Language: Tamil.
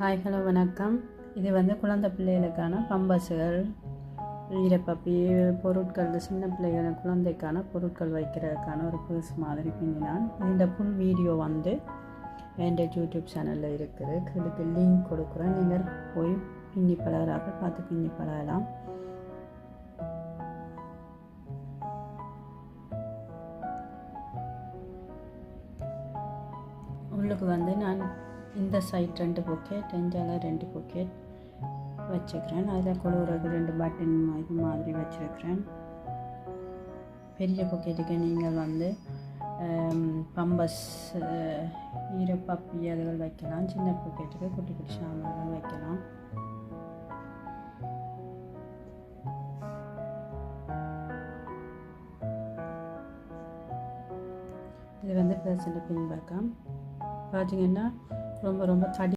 ஹாய் ஹலோ வணக்கம். இது வந்து குழந்தை பிள்ளைகளுக்கான பம்பஸுகள் ஈரப்பப்பி பொருட்கள் சின்ன பிள்ளைகள் குழந்தைக்கான பொருட்கள் வைக்கிறதுக்கான ஒரு பர்ஸ் மாதிரி பின்னினான் இந்த ஃபுல் வீடியோ வந்து என் யூடியூப் சேனலில் இருக்குது. இதுக்கு லிங்க் கொடுக்குறேன். நீங்கள் போய் பின்னி பழகிறாக பார்த்து பின்னி பழகலாம் உள்ளுக்கு வந்து நான் இந்த சைட் ரெண்டு பொக்கெட் அஞ்சால ரெண்டு பொக்கெட் வச்சுக்கிறேன். அதில் கொழுவுறதுக்கு ரெண்டு பட்டன் இது மாதிரி வச்சுருக்கிறேன். பெரிய பொக்கெட்டுக்கு நீங்கள் வந்து பம்பஸ் ஈரப்பப்பி அதுகள் வைக்கலாம். சின்ன பொக்கெட்டுக்கு குட்டி குட்டி சாமான்கள் வைக்கலாம். இது வந்து பர்சன்ட் பின்பக்கம். பார்த்தீங்கன்னா ரொம்ப ரொம்ப தடி